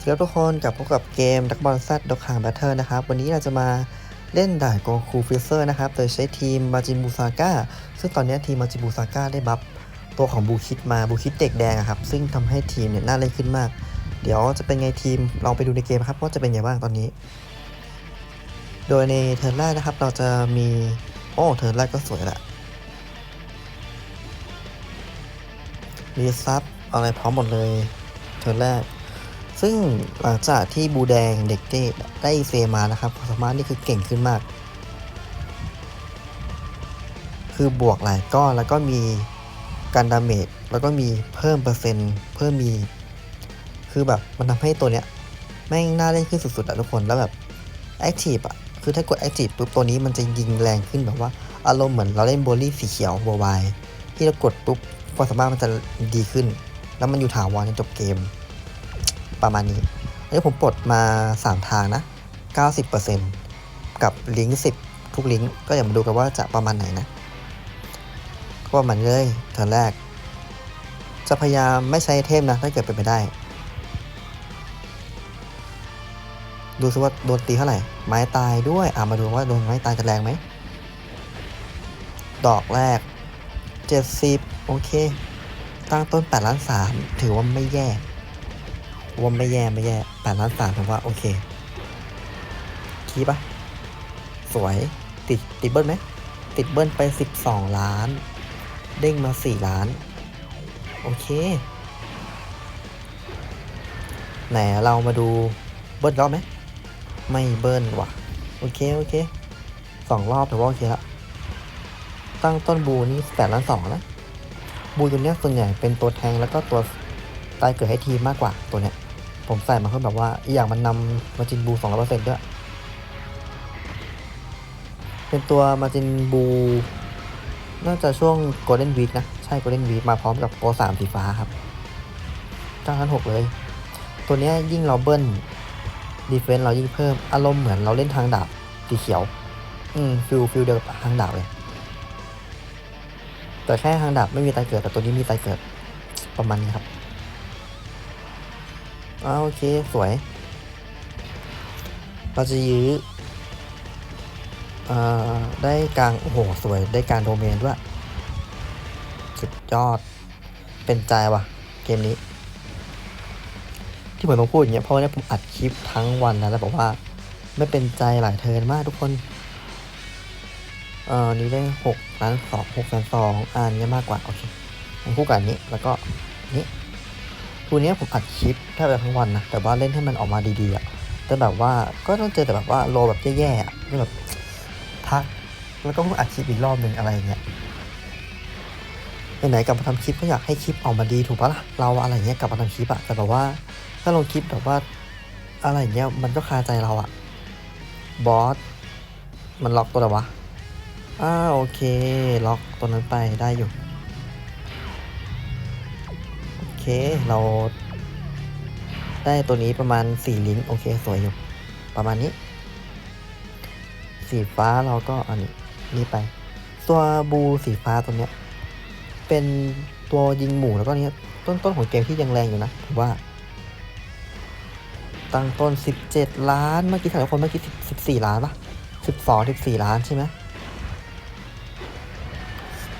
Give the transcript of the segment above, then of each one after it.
สวัสดีครับทุกคนกลับพบกับเกมดักบอลซัดดอกหางแบทเทิลนะครับ วันนี้เราจะมาเล่นด่านโกคูฟิเซอร์นะครับ โดยใช้ทีมมาจินบูซาก้า ซึ่งตอนนี้ทีมมาจินบูซาก้าได้บัฟตัวของบูคิดมาบูคิดเด็กแดงครับ ซึ่งทำให้ทีมเนี่ยน่าเล่นขึ้นมาก เดี๋ยวจะเป็นไงทีมลองไปดูในเกมครับว่าจะเป็นไงบ้างตอนนี้ โดยในเทิร์นแรกนะครับ เราจะมีโอ้เทิร์นแรกก็สวยละมีซับอะไรพร้อมหมดเลยเทิร์นแรก ซึ่งหลังจากที่บูแดงเด็กเต้ได้เซมานะครับความสามารถนี่คือเก่งขึ้นมาก คือบวกหลายก้อนแล้วก็มีการดาเมจแล้วก็มีเพิ่มเปอร์เซ็นต์เพิ่มมี คือแบบมันทำให้ตัวเนี้ยแม่งน่าเล่นขึ้นสุดๆอะทุกคนแล้วแบบแอคทีฟอะคือถ้ากดแอคทีฟปุ๊บตัวนี้มันจะยิงแรงขึ้นแบบว่าอารมณ์เหมือนเราเล่นโบลี่สีเขียวบัววายที่เรากดปุ๊บความสามารถมันจะดีขึ้น แล้วมันอยู่ถาวรในจบเกม ประมาณนี้อันนี้ผมปลดมา 3 ทางนะ 90%กับลิงก์10 ทุกลิงก์ก็อย่ามาดูกันว่าจะประมาณไหนนะ ก็ประมาณนี้เลยเทิร์นแรก จะพยายามไม่ใช้เทมนะ ถ้าเกิดเป็นไปได้ ดูซิว่าโดนตีเท่าไหร่ ไม้ตายด้วย อ่ามาดูว่าโดนไม้ตายจะแรงไหม ดอกแรก 70 โอเค ตั้งต้น8ล้าน3ถือว่าไม่แย่ ว่าไม่แย่ไม่แย่แปดล้านสามผมว่าโอเค คีปะสวยติดติดเบิ้ลไหม ติดเบิ้ลไปสิบสองล้าน เด้งมาสี่ล้าน โอเค ไหนเรามาดูเบิ้ลรอบไหม ไม่เบิ้ลว่ะ โอเค โอเคสองรอบถือว่าโอเคละตั้งต้นบูนี่แปดล้านสองนะ บูตัวเนี้ยส่วนใหญ่เป็นตัวแทงแล้วก็ตัวตายเกิดให้ทีมมากกว่าตัวเนี้ย ผมใส่มาเพื่อแบบว่าอีกอย่างมันนำมาจินบูสองร้อยเปอร์เซ็นต์ด้วย เป็นตัวมาจินบู น่าจะช่วงโกลเด้นวีคนะ ใช่โกลเด้นวีคมาพร้อมกับโปรสามสีฟ้าครับเก้าพันหกเลย ตัวนี้ยยิ่งเราเบิ้ลดีเฟนส์เรายิ่งเพิ่มอารมณ์เหมือนเราเล่นทางดาบสีเขียว อืมฟิลฟิลเดียวกับทางดาบเลย แต่แค่ทางดาบไม่มีตายเกิดแต่ตัวนี้มีตายเกิดประมาณนี้ครับ อ่าโอเค สวย เราจะยื้ออ่าได้กลาง โอ้โห สวย ได้กลางโดเมนด้วย สุดยอด เป็นใจว่ะ เกมนี้ ที่ผมต้องพูดอย่างเงี้ย เพราะว่าเนี่ยผมอัดคลิปทั้งวันนะ แล้วบอกว่า ไม่เป็นใจหลายเทินมากทุกคนเอ่อนี้ได้หกล้านสองหกแสนสองอ่านเนี้มากกว่า โอเคผมคู่กับอันนี้ แล้วก็นี้ ทูเนี้ยผมอัดคลิปแทบจะทั้งวันนะ แต่ว่าเล่นให้มันออกมาดีๆอะแต่แบบว่าก็ต้องเจอแต่แบบว่าโลแบบแย่ๆอะก็แบบพัก แล้วก็เพิ่งอัดคลิปอีกรอบหนึ่งอะไรเงี้ยไหนๆกลับมาทำคลิปก็อยากให้คลิปออกมาดีถูกปะล่ะเราอะไรเงี้ยกลับมาทำคลิปอะแต่แบบว่า ถ้าลงคลิปแบบว่าอะไรเงี้ยมันก็คาใจเราอะบอสมันล็อกตัวอะไรวะอ้าโอเค ล็อกตัวนั้นไปได้อยู่ เคเราได้ตัวนี้ประมาณสี่ลิงก์โอเค สวยอยู่ ประมาณนี้ สีฟ้าเราก็อันนี้นี่ไป ตัวบูสีฟ้าตัวเนี้ย เป็นตัวยิงหมู่แล้วก็เนี้ยต้นต้นของเกมที่ยังแรงอยู่นะผมว่า ตั้งต้นสิบเจ็ดล้าน เมื่อกี้ถ่ายคนเมื่อกี้สิบสี่ล้านปะสิบสองสิบสี่ล้านใช่ไหม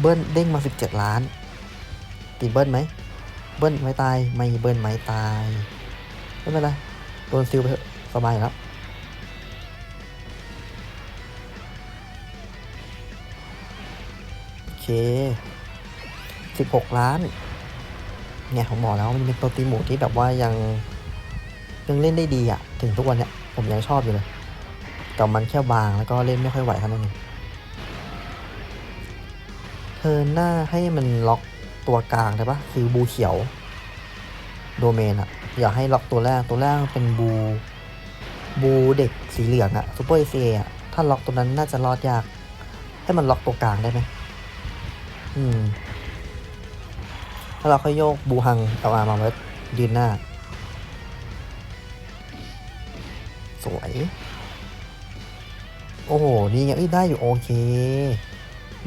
เบิ้ลเด้งมาสิบเจ็ดล้าน ตีเบิ้ลไหม เบิ้ลไม้ตาย ไม่เบิ้ลไม้ตาย ไม่เป็นไร โดนซิลไปเถอะสบายแล้วโอเคสิบหกล้านเนี่ยผมบอกแล้วมันเป็นตัวตีหมูที่แบบว่ายังยังเล่นได้ดีอะถึงทุกวันเนี้ยผมยังชอบอยู่เลยแต่มันแค่บางแล้วก็เล่นไม่ค่อยไหวเท่านั้นเองเธอหน้าให้มันล็อก ตัวกลางได้ปะคือบูเขียว โดเมนอะอย่าให้ล็อกตัวแรกตัวแรกเป็นบู บูเด็กสีเหลืองอะซูเปอร์เอเอะถ้าล็อกตัวนั้นน่าจะรอดยาก ให้มันล็อกตัวกลางได้ไหมอืม ถ้าเราค่อยโยกบูฮังเอาอามาไว้ยืนหน้า สวย โอ้โห นี่ไงเอ้ยได้อยู่โอเค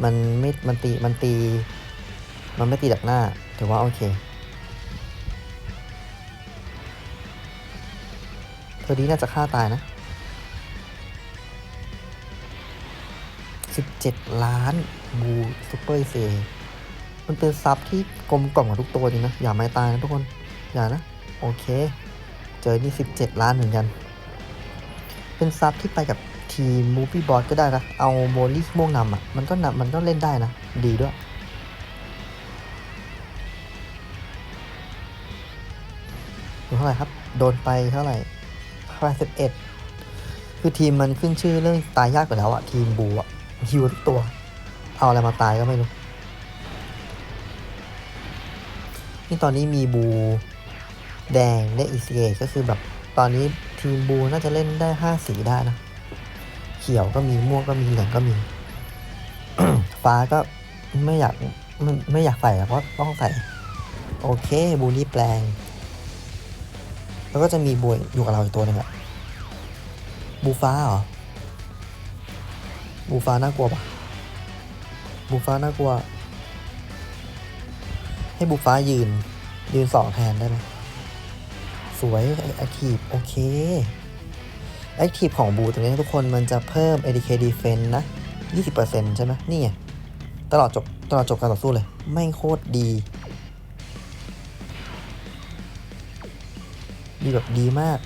มันไม่ มันตี มันตี มันไม่ตีดักหน้า ถือว่าโอเคเธอนี้น่าจะฆ่าตายนะสิบเจ็ดล้านบูซูเปอร์เซมันเป็นซับที่กลมกล่อมกับทุกตัวจริงนะ อย่าไม่ตายนะทุกคน อย่านะ โอเค เจอนี่สิบเจ็ดล้านเหมือนกัน เป็นซับที่ไปกับทีมมูฟี่บอสก็ได้นะ เอาโมลิสม่วงนำอะ มันก็นำมันก็เล่นได้นะ ดีด้วย ไหร่ครับ โดนไปเท่าไหร่แปดสิบเอ็ดคือทีมมันขึ้นชื่อเรื่องตายยากอยู่แล้วอะทีมบูอะฮิวทุกตัว เอาอะไรมาตายก็ไม่รู้ นี่ตอนนี้มีบูแดงได้อีซีเก็คือแบบตอนนี้ทีมบูน่าจะเล่นได้ห้าสีได้นะ เขียวก็มีม่วงก็มีเหลืองก็มี ฟ้าก็ไม่อยากไม่ไม่อยากใส่เพราะต้องใส่ โอเค บูนี่แปลง แล้วก็จะมีบูอยู่กับเราอีกตัวหนึงอะบูฟ้าเหรอ บูฟ้าน่ากลัวปะบูฟ้าน่ากลัว ให้บูฟ้ายืน ยืนสองแทนได้ไหมสวยแอคทีฟโอเคแอคทีฟของบูตรงนี้ทุกคนมันจะเพิ่ม ADK Defense นะ 20%ใช่ไหมนี่ไงตลอดจบตลอดจบการต่อสู้เลย ไม่โคตรดี ดีแบบดีมาก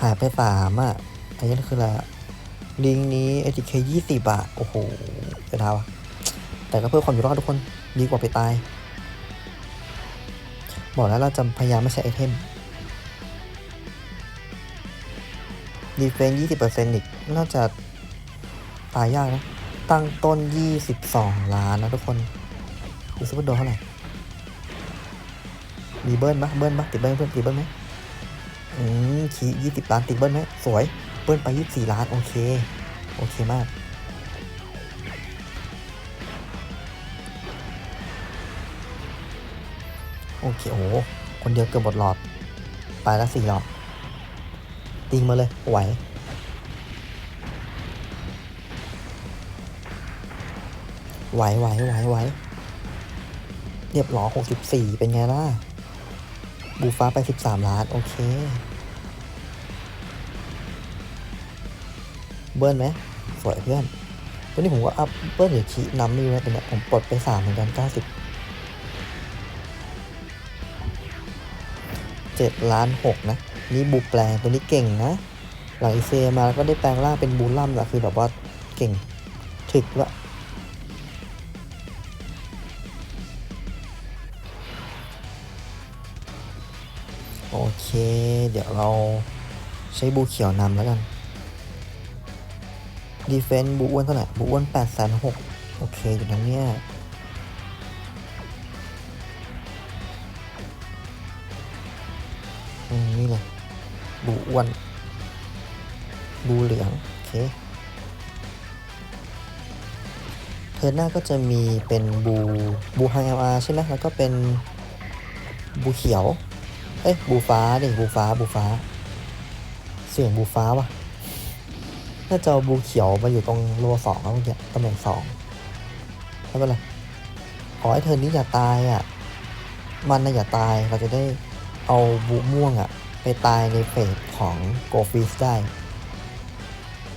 หายไปสามอะอันนี้คืออะลิงนี้ ATK ยี่สิบอะโอ้โหจะดาวอะแต่ก็เพื่อความอยู่รอดทุกคนดีกว่าไปตาย บอกแล้วเราจะพยายามไม่ใช้ไอเทมดีเฟนยี่สิบเปอร์เซ็นต์อีก น่าจะตายยากนะ ตั้งต้นยี่สิบสองล้านนะทุกคนดูซิว่าโดนเท่าไหร่ มีเบิ้ลปะเบิ้ลปะติดเบิ้ลเพื่อนติดเบิ้ลไหมอืมขียี่สิบล้านติดเบิ้ลไหมสวย เบิ้ลไปยี่สิบสี่ล้านโอเค โอเคมากโอเคโอ้คนเดียวเกือบหมดหลอด ไปล้วสี่หลอดติงมาเลยไหวไหวไหวไหวไหวเรียบร้อยหกสิบสี่เป็นไงล่ะ บูฟ้าไปสิบสามล้าน โอเค เบิ้ลไหม สวยเพื่อน ตัวนี้ผมก็อัพเบิ้ลหรือชี้นำไม่รู้ตัวเนี้ยผมปลดไปสามเหมือนกันเก้าสิบเจ็ดล้านหกนะ นี่บูแปลงตัวนี้เก่งนะ หลังอีเซมาแล้วก็ได้แปลงร่างเป็นบูลัมแหละคือแบบว่าเก่งถึกละ โอเค เดี๋ยวเราใช้บูเขียวนำแล้วกัน ดีเฟนต์บูอ้วนเท่าไหร่บูอ้วนแปดแสนหกโอเคอยู่นั้นเนี่ยอืมนี่เลยบูอ้วนบูเหลือง โอเค เทิร์นหน้าก็จะมีเป็นบูบูไฮเอลอาร์ใช่ไหมแล้วก็เป็นบูเขียว เอ้ยบูฟ้าดิบูฟ้าบูฟ้า เสียงบูฟ้าว่ะน่าจะบูเขียวมาอยู่ตรงโลสองแล้วเมื่อกี้ตำแหน่งสองไม่เป็นไรขอให้เธอนี้อย่าตายอะ มันนะอย่าตายเราจะได้เอาบูม่วงอะ ไปตายในเฟสของโกฟิสได้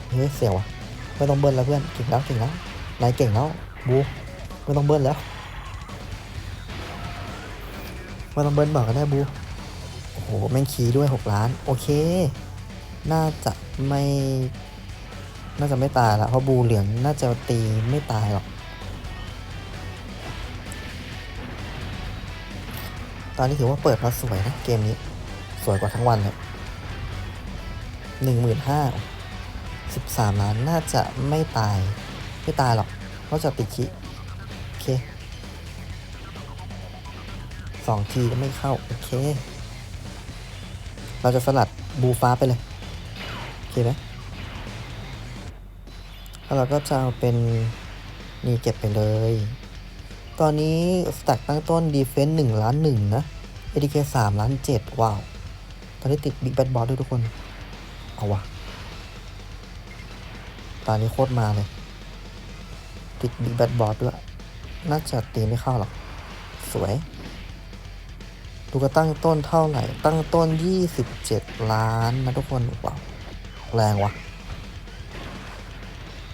เฮ้ยเสียวอะไม่ต้องเบิ้ลแล้วเพื่อนเก่งแล้วเก่งแล้วนายเก่งแล้วบูไม่ต้องเบิ้ลแล้วไม่ต้องเบิ้ลบอกก็ได้บู โอ้โหแม่งคีด้วยหกล้าน โอเค น่าจะไม่ น่าจะไม่ตายละเพราะบูเหลืองน่าจะตีไม่ตายหรอก ตอนนี้ถือว่าเปิดมาสวยนะเกมนี้ สวยกว่าทั้งวันเลยหนึ่งหมื่นห้าสิบสามล้านน่าจะไม่ตาย ไม่ตายหรอกเพราะจะติดคิโอเคสองทีก็ไม่เข้า โอเค เราจะสลัดบูฟ้าไปเลยโอเคไหมแล้วเราก็จะเอาเป็นนี่เก็บไปเลย ตอนนี้สแต็กตั้งต้นดีเฟนส์หนึ่งล้านหนึ่งนะ ADK สามล้านเจ็ดว้าว ตอนนี้ติดบิ๊กแบดบอสด้วยทุกคน เอาวะตอนนี้โคตรมาเลย ติดบิ๊กแบดบอสด้วย น่าจะตีไม่เข้าหรอก สวย ดูก็ตั้งต้นเท่าไหร่ ตั้งต้นยี่สิบเจ็ดล้านนะทุกคนว้าวแรงวะ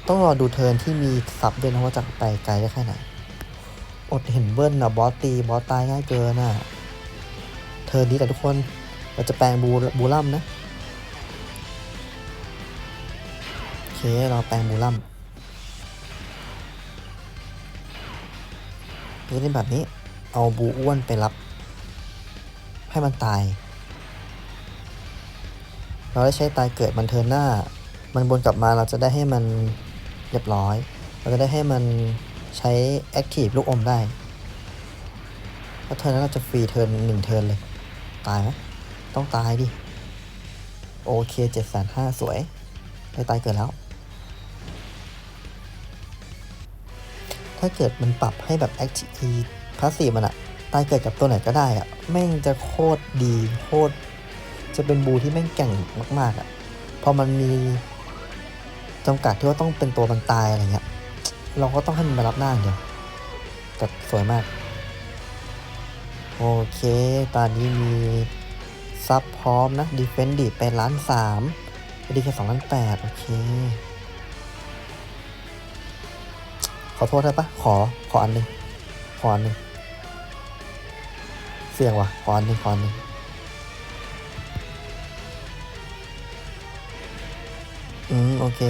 ต้องรอดูเทิร์นที่มีซับด้วยนะว่าจะไปไกลได้แค่ไหน อดเห็นเบิ้ลนะบอสตีบอสตายง่ายเกินน่ะ เทิร์นนี้แต่ทุกคนเราจะแปลงบูบูลัมนะโอเคเราแปลงบูลัมนี่เล่นแบบนี้ เอาบูอ้วนไปรับ ให้มันตาย เราได้ใช้ตายเกิดมันเทินหน้า มันบนกลับมาเราจะได้ให้มันเรียบร้อย เราจะได้ให้มันใช้แอคทีฟลูกอมได้แล้วเทินนั้นเราจะฟรีเทินหนึ่งเทินเลย ตายไหมต้องตายดิ โอเคเจ็ดแสนห้าสวยได้ตายเกิดแล้ว ถ้าเกิดมันปรับให้แบบแอคทีฟพาสซีฟมันอะ ตายเกิดกับตัวไหนก็ได้อะแม่งจะโคตรดีโคตรจะเป็นบูที่แม่งแก่งมากๆอะพอมันมีจำกัดที่ว่าต้องเป็นตัวมันตายอะไรเงี้ย เราก็ต้องให้มันมารับหน้าเดียวแต่สวยมาก โอเค ตอนนี้มีซับพร้อมนะดีเฟนดีไปล้านสามดีแค่สองล้านแปดโอเค ขอโทษได้ปะขอ ขออันหนึ่งขออันหนึ่ง เสี่ยงว่ะขออันหนึ่งขออันหนึ่งอืม โอเค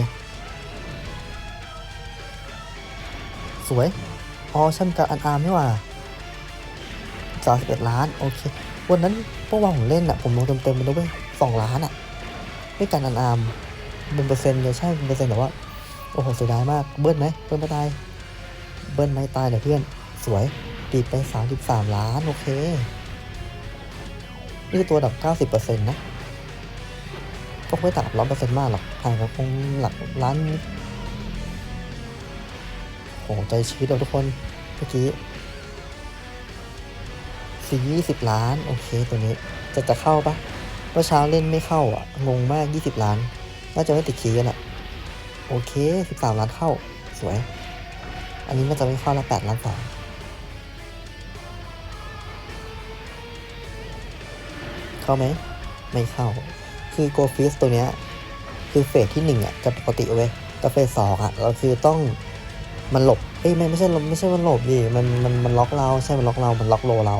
สวยอ๋อฉันกับอันอาร์มนี่ว่าสามสิบเอ็ดล้าน โอเค วันนั้นเมื่อวานผมเล่นอะผมลงเต็มๆไปด้วยสองล้านอะไม่กันอันอาร์มเป็นเปอร์เซ็นต์เลยใช่เป็นเปอร์เซ็นต์แต่ว่า โอ้โหเสียดายมาก เบิ้ลไหมเบิ้ลไม่ตาย เบิ้ลไม่ตายเนี่ยเพื่อน สวย ตีไปสามสิบสามล้าน โอเค นี่คือตัวดับเก้าสิบเปอร์เซ็นต์นะก็ไม่ต่างร้อยเปอร์เซ็นต์มากหรอกห่างกันคงหลักล้านโอ้โหใจชื้นเราทุกคน เมื่อกี้สี่ยี่สิบล้าน โอเค ตัวนี้ จะจะเข้าปะเมื่อเช้าเล่นไม่เข้าอะ งงมากยี่สิบล้าน น่าจะไม่ติดคีย์กันอะ โอเคสิบสามล้านเข้า สวย อันนี้น่าจะไม่เข้าละแปดล้านสอง เข้าไหม ไม่เข้า คือโกฟิสตัวเนี้ยคือเฟสที่หนึ่งอะจะปกติเว้ยแต่เฟสสองอะเราคือต้องมันหลบเอ้ยไม่ไม่ใช่ไม่ใช่มันหลบดิมันมันมันล็อกเราใช่มันล็อกเรา มันล็อกโลเรา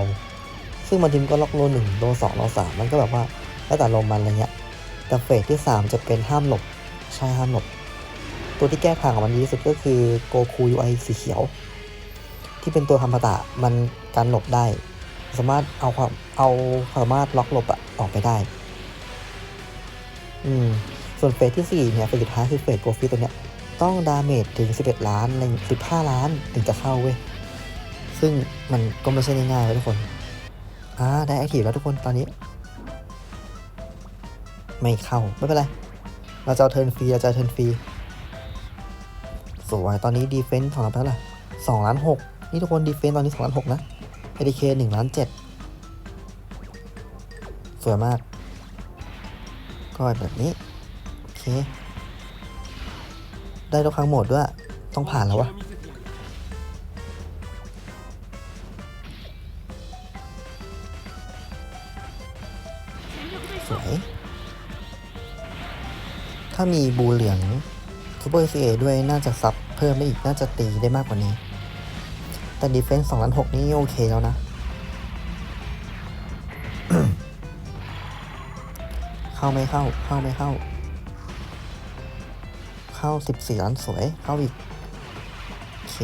ซึ่งบางทีมนก็ล็อกโลหนึ่งโลสองโลสามมันก็แบบว่าแล้วแต่ลมมันอะไรเงี้ยแต่เฟสที่สามจะเป็นห้ามหลบใช่ห้ามหลบ ตัวที่แก้ทางของมันดีที่สุดก็คือโกคูยูไอสีเขียว ที่เป็นตัวธรรมตะมันการหลบได้ สามารถเอาความเอาสามารถล็อกหลบอะออกไปได้ อืม ส่วนเฟสที่ 4 เนี่ยเฟสสุดท้ายคือเฟสโกฟิตตัวเนี้ย ต้องดาเมจถึง 11 ล้านอะไร15 ล้านถึงจะเข้าเว้ย ซึ่งมันก็ไม่ใช่ง่ายๆเว้ยทุกคนอ่าได้แอคทีฟแล้วทุกคนตอนนี้ ไม่เข้า ไม่เป็นไร เราจะเอาเทิร์นฟรีเราจะเทิร์นฟรีสวยตอนนี้ดีเฟนส์ของเราไปเท่าไหร่สองล้านหกนี่ทุกคนดีเฟนส์ตอนนี้สองล้านหกนะ อดีเคหนึ่งล้านเจ็ดสวยมาก ก็แบบนี้ โอเค ได้ทุกครั้งโหมดด้วย ต้องผ่านแล้ววะ สวย ถ้ามีบูเหลืองซูเปอร์ซีเอด้วยน่าจะซับเพิ่มได้อีก น่าจะตีได้มากกว่านี้ แต่ดีเฟนส์สองล้านหกนี่โอเคแล้วนะ เข้าไม่เข้า เข้าไม่เข้า เข้าสิบสี่ล้านสวย เข้าอีก โอเค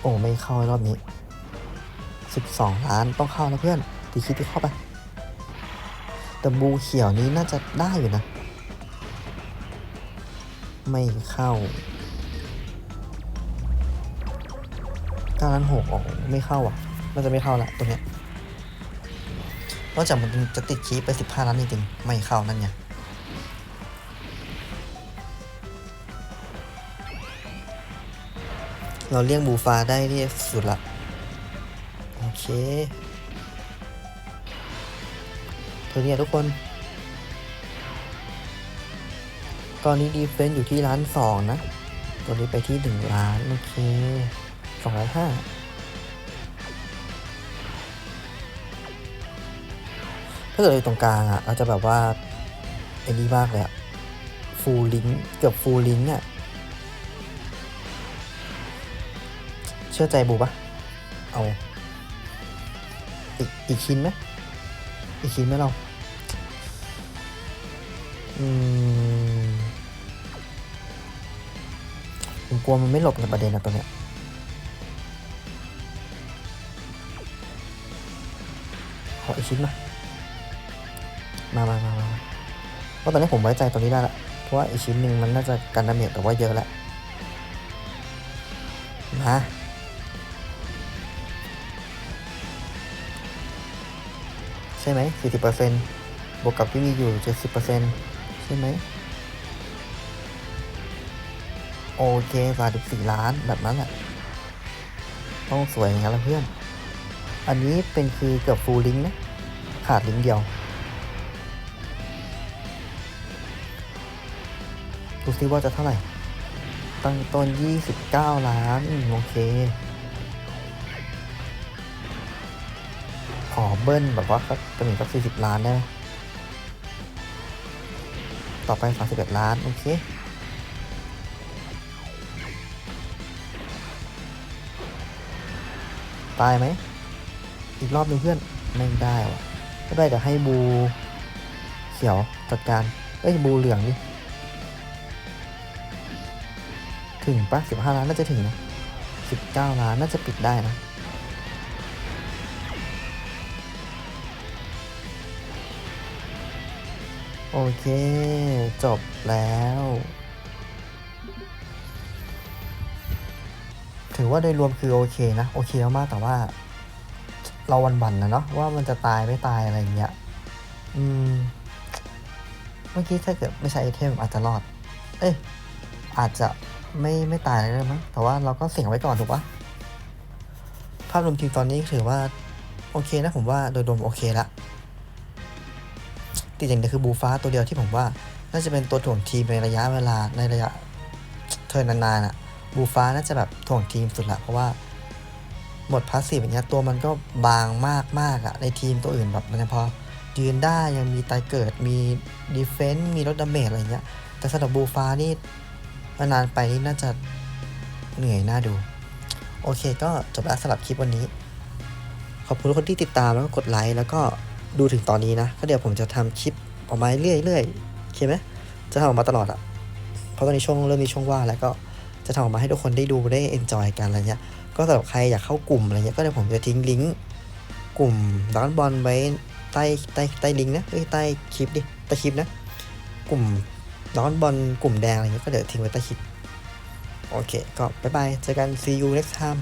โอ้ไม่เข้ารอบนี้สิบสองล้านต้องเข้าแล้วเพื่อนตีคิดที่เข้าไปแต่บูเขียวนี้น่าจะได้อยู่นะ ไม่เข้าเก้าล้านหกอ๋อไม่เข้าอะน่าจะไม่เข้าละตัวเนี้ยนอกจากมันจะติดคีไปสิบห้าล้านจริงๆไม่เข้านั่นไงเราเลี่ยงบูฟาได้ที่สุดละ โอเคเท่านี้ทุกคน ตอนนี้ดีเฟนส์อยู่ที่ล้านสองนะ ตัวนี้ไปที่หนึ่งล้าน โอเคสองล้านห้าถ้าเกิดอยู่ตรงกลางอะเราจะแบบว่าไอ้นี่มากเลยอะฟูลลิงเกือบฟูลลิงอะ เชื่อใจบูปะเอา อีกอีกชิ้นไหมอีกชิ้นไหมเรา อืม ผมกลัวมันไม่หลบในประเด็นนะตัวเนี้ยขออีกชิ้นมา มามามามาเพราะตอนนี้ผมไว้ใจตัวนี้ได้ละ เพราะว่าอีกชิ้นหนึ่งมันน่าจะกันดาเมจแต่ว่าเยอะแล้วมาใช่ไหมสี่สิบเปอร์เซ็นต์บวกกับที่มีอยู่เจ็ดสิบเปอร์เซ็นต์ใช่ไหม โอเคสามสิบสี่ล้านแบบนั้นแหละต้องสวยอย่างนั้นละเพื่อน อันนี้เป็นคือเกือบฟูลลิงนะ ขาดลิงเดียว ดูซิว่าจะเท่าไหร่ ตั้งต้น 29 ล้าน โอเค ขอเบิ้ลแบบว่าสักจะมีสัก40 ล้านได้ไหมต่อไป 31 ล้าน โอเค ตายไหม อีกรอบหนึงเพื่อน ไม่ได้วะไม่ได้เดี๋ยวให้บูเขียวจัดการ เอ้ยบูเหลืองดิ ถึงปะสิบห้าล้านน่าจะถึงนะสิบเก้าล้านน่าจะปิดได้นะโอเค จบแล้ว ถือว่าโดยรวมคือโอเคนะ โอเคมากแต่ว่า เราวันวันๆนะเนาะว่ามันจะตายไม่ตายอะไรเงี้ย อืม เมื่อกี้ถ้าเกิดไม่ใช้ไอเทมอาจจะรอด เอ้ยอาจจะไม่ไม่ตายเลยมั้งแต่ว่าเราก็เสี่ยงไว้ก่อนถูกปะภาพรวมทีมตอนนี้ถือว่า โอเคนะผมว่าโดยรวมโอเคละติดอย่างเดียวคือบูฟ้าตัวเดียวที่ผมว่า น่าจะเป็นตัวถ่วงทีมในระยะเวลาในระยะเทิร์นนานๆอะ บูฟ้าน่าจะแบบถ่วงทีมสุดละเพราะว่าหมดพาสซีฟอย่างเงี้ยตัวมันก็บางมากมากๆอะในทีมตัวอื่นแบบมันพอยืนได้ยังมีตายเกิดมีดีเฟนต์มีลดดาเมจอะไรเงี้ย แต่สำหรับบูฟ้านี่นานไปนี่น่าจะเหนื่อยน่าดู โอเคก็จบแล้วสำหรับคลิปวันนี้ ขอบคุณทุกคนที่ติดตามแล้วก็กดไลค์แล้วก็ดูถึงตอนนี้นะ ก็เดี๋ยวผมจะทำคลิปออกมาเรื่อยๆโอเคไหมจะทำออกมาตลอดอะเพราะตอนนี้ช่วงเริ่มมีช่วงว่างแล้วก็ จะทำออกมาให้ทุกคนได้ดูได้เอนจอยกันอะไรเงี้ยก็สำหรับใครอยากเข้ากลุ่มอะไรเงี้ยก็เดี๋ยวผมจะทิ้งลิงก์กลุ่มดอนบอลไว้ใต้ใต้ใต้ลิงก์นะเอ้ยใต้คลิปดิใต้คลิปนะ กลุ่มดอนบอลกลุ่มแดงอะไรเงี้ยก็เดี๋ยวทิ้งไว้ใต้คลิปโอเค ก็บ๊ายบาย เจอกัน see you next time